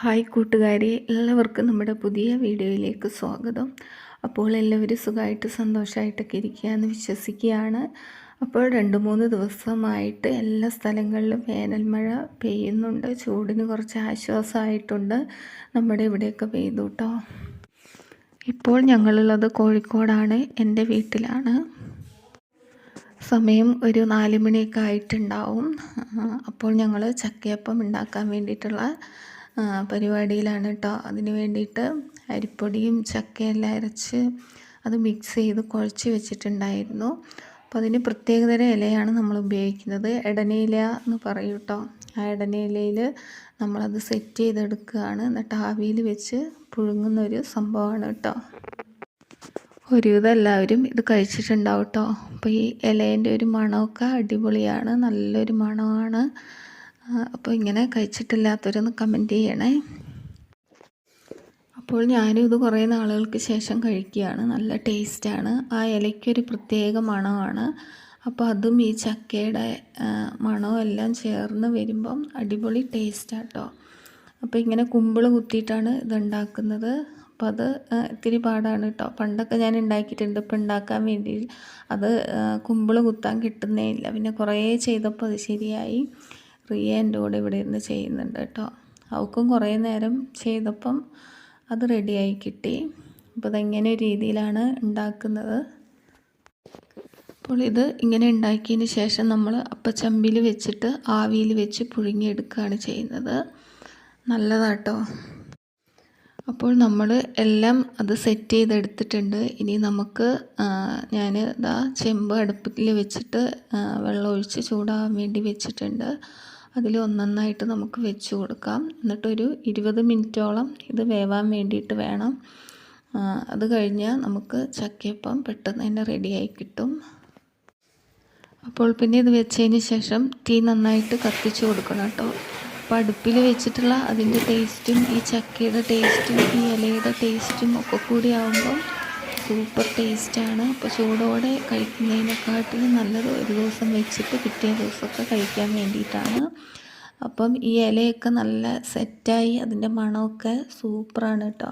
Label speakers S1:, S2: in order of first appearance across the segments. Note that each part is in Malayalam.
S1: ഹായ് കൂട്ടുകാരെ എല്ലാവർക്കും നമ്മുടെ പുതിയ വീഡിയോയിലേക്ക് സ്വാഗതം. അപ്പോൾ എല്ലാവരും സുഖമായിട്ട് സന്തോഷമായിട്ടൊക്കെ ഇരിക്കുകയെന്ന് വിശ്വസിക്കുകയാണ്. അപ്പോൾ രണ്ട് മൂന്ന് ദിവസമായിട്ട് എല്ലാ സ്ഥലങ്ങളിലും വേനൽ മഴ പെയ്യുന്നുണ്ട്. ചൂടിന് കുറച്ച് ആശ്വാസമായിട്ടുണ്ട്. നമ്മുടെ ഇവിടെയൊക്കെ പെയ്തു കേട്ടോ. ഇപ്പോൾ ഞങ്ങളുള്ളത് കോഴിക്കോടാണ് എന്റെ വീട്ടിലാണ്. സമയം ഒരു നാല് മണിയൊക്കെ ആയിട്ടുണ്ടാവും. അപ്പോൾ ഞങ്ങൾ ചക്കയപ്പം ഉണ്ടാക്കാൻ വേണ്ടിയിട്ടുള്ള പരിപാടിയിലാണ് കേട്ടോ അതിന് വേണ്ടിയിട്ട് അരിപ്പൊടിയും ചക്കയെല്ലാം അരച്ച് അത് മിക്സ് ചെയ്ത് കുഴച്ച് വെച്ചിട്ടുണ്ടായിരുന്നു. അപ്പോൾ അതിന് പ്രത്യേകതര ഇലയാണ് നമ്മൾ ഉപയോഗിക്കുന്നത്. ഇടനയില എന്ന് പറയും കേട്ടോ ആ ഇടനയിലയിൽ നമ്മളത് സെറ്റ് ചെയ്തെടുക്കുകയാണ്. എന്നിട്ട് ആവിയിൽ വെച്ച് പുഴുങ്ങുന്ന ഒരു സംഭവമാണ് കേട്ടോ ഒരുവിധം എല്ലാവരും ഇത് കഴിച്ചിട്ടുണ്ടാവും കേട്ടോ അപ്പോൾ ഈ ഇലേന്റെ ഒരു മണമൊക്കെ അടിപൊളിയാണ്. നല്ലൊരു മണമാണ്. അപ്പോൾ ഇങ്ങനെ കഴിച്ചിട്ടില്ലാത്തവരൊന്ന് കമന്റ് ചെയ്യണേ. അപ്പോൾ ഞാനും ഇത് കുറേ നാളുകൾക്ക് ശേഷം കഴിക്കുകയാണ്. നല്ല ടേസ്റ്റാണ് ആ ഇലയ്ക്കൊരു പ്രത്യേക മണമാണ്. അപ്പോൾ അതും ഈ ചക്കയുടെ മണവും എല്ലാം ചേർന്ന് വരുമ്പം അടിപൊളി ടേസ്റ്റാട്ടോ അപ്പോൾ ഇങ്ങനെ കുമ്പിൾ കുത്തിയിട്ടാണ് ഇതുണ്ടാക്കുന്നത്. അപ്പോൾ അത് ഇത്തിരി പാടാണ് കേട്ടോ പണ്ടൊക്കെ ഞാൻ ഉണ്ടാക്കിയിട്ടുണ്ട്. ഇപ്പം ഉണ്ടാക്കാൻ വേണ്ടി അത് കുമ്പിൾ കുത്താൻ കിട്ടുന്നേ ഇല്ല. പിന്നെ കുറേ ചെയ്തപ്പോൾ അത് ശരിയായി. റിയ എന്റെ കൂടെ ഇവിടെ ഇരുന്ന് ചെയ്യുന്നുണ്ട് കേട്ടോ. അവൾക്കും കുറേ നേരം ചെയ്തപ്പം അത് റെഡിയായി കിട്ടി. അപ്പോൾ അതെങ്ങനെ രീതിയിലാണ് ഉണ്ടാക്കുന്നത്? അപ്പോൾ ഇത് ഇങ്ങനെ ഉണ്ടാക്കിയതിന് ശേഷം നമ്മൾ അപ്പച്ചമ്പിൽ വെച്ചിട്ട് ആവിയിൽ വെച്ച് പുഴുങ്ങിയെടുക്കുകയാണ് ചെയ്യുന്നത്. നല്ലതാട്ടോ അപ്പോൾ നമ്മൾ എല്ലാം അത് സെറ്റ് ചെയ്തെടുത്തിട്ടുണ്ട്. ഇനി നമുക്ക് ഞാൻ ഇതാ ചെമ്പ് അടുപ്പിൽ വെച്ചിട്ട് വെള്ളം ഒഴിച്ച് ചൂടാകാൻ വേണ്ടി വെച്ചിട്ടുണ്ട്. അതിൽ ഒന്നൊന്നായിട്ട് നമുക്ക് വെച്ച് കൊടുക്കാം. എന്നിട്ടൊരു ഇരുപത് മിനിറ്റോളം ഇത് വേവാൻ വേണ്ടിയിട്ട് വേണം. അത് കഴിഞ്ഞാൽ നമുക്ക് ചക്കയപ്പം പെട്ടെന്ന് തന്നെ റെഡിയായി കിട്ടും. അപ്പോൾ പിന്നെ ഇത് വെച്ചതിന് ശേഷം തീ നന്നായിട്ട് കത്തിച്ച് കൊടുക്കണം കേട്ടോ. അപ്പോൾ അടുപ്പിൽ വെച്ചിട്ടുള്ള അതിന്റെ ടേസ്റ്റും ഈ ചക്കയുടെ ടേസ്റ്റും ഈ ഇലയുടെ ടേസ്റ്റും ഒക്കെ കൂടി ആകുമ്പോൾ സൂപ്പർ ടേസ്റ്റാണ്. അപ്പോൾ ചൂടോടെ കഴിക്കുന്നതിനെക്കാട്ടിലും നല്ലത് ഒരു ദിവസം വെച്ചിട്ട് പിറ്റേ ദിവസമൊക്കെ കഴിക്കാൻ വേണ്ടിയിട്ടാണ്. അപ്പം ഈ ഇലയൊക്കെ നല്ല സെറ്റായി അതിന്റെ മണമൊക്കെ സൂപ്പറാണ് കേട്ടോ.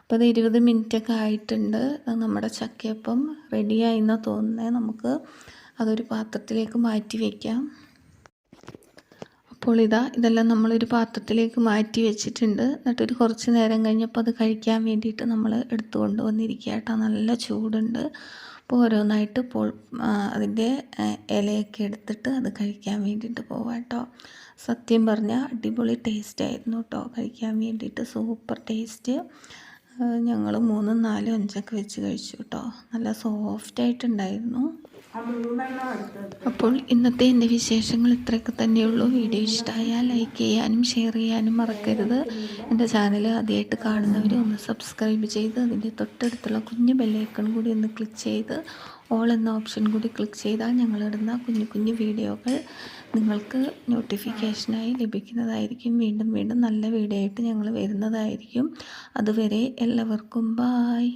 S1: അപ്പോൾ അത് ഇരുപത് മിനിറ്റൊക്കെ ആയിട്ടുണ്ട്. നമ്മുടെ ചക്കയപ്പം റെഡിയായി എന്നാണ് തോന്നുന്നത് നമുക്ക് അതൊരു പാത്രത്തിലേക്ക് മാറ്റി വയ്ക്കാം അപ്പോൾ ഇതാ ഇതെല്ലാം നമ്മളൊരു പാത്രത്തിലേക്ക് മാറ്റി വെച്ചിട്ടുണ്ട്. എന്നിട്ടൊരു കുറച്ച് നേരം കഴിഞ്ഞപ്പോൾ അത് കഴിക്കാൻ വേണ്ടിയിട്ട് നമ്മൾ എടുത്തു കൊണ്ടുവന്നിരിക്കുക കേട്ടോ. നല്ല ചൂടുണ്ട്. അപ്പോൾ ഓരോന്നായിട്ട് പോൾ അതിന്റെ ഇലയൊക്കെ എടുത്തിട്ട് അത് കഴിക്കാൻ വേണ്ടിയിട്ട് പോവാം കേട്ടോ. സത്യം പറഞ്ഞാൽ അടിപൊളി ടേസ്റ്റ് ആയിരുന്നു കേട്ടോ. കഴിക്കാൻ വേണ്ടിയിട്ട് സൂപ്പർ ടേസ്റ്റ് ഞങ്ങൾ മൂന്നും നാലും അഞ്ചൊക്കെ വെച്ച് കഴിച്ചു കേട്ടോ. നല്ല സോഫ്റ്റ് ആയിട്ടുണ്ടായിരുന്നു. അപ്പോൾ ഇന്നത്തെ എന്റെ വിശേഷങ്ങൾ ഇത്രയൊക്കെ തന്നെയുള്ളൂ. വീഡിയോ ഇഷ്ടമായാൽ ലൈക്ക് ചെയ്യാനും ഷെയർ ചെയ്യാനും മറക്കരുത്. എന്റെ ചാനൽ ആദ്യമായിട്ട് കാണുന്നവർ ഒന്ന് സബ്സ്ക്രൈബ് ചെയ്ത് അതിന്റെ തൊട്ടടുത്തുള്ള കുഞ്ഞു ബെല്ലൈക്കൺ കൂടി ഒന്ന് ക്ലിക്ക് ചെയ്ത് ഓൾ എന്ന ഓപ്ഷൻ കൂടി ക്ലിക്ക് ചെയ്താൽ ഞങ്ങളിടുന്ന കുഞ്ഞു കുഞ്ഞു വീഡിയോകൾ നിങ്ങൾക്ക് നോട്ടിഫിക്കേഷനായി ലഭിക്കുന്നതായിരിക്കും. വീണ്ടും വീണ്ടും നല്ല വീഡിയോ ആയിട്ട് ഞങ്ങൾ വരുന്നതായിരിക്കും. അതുവരെ എല്ലാവർക്കും ബായ്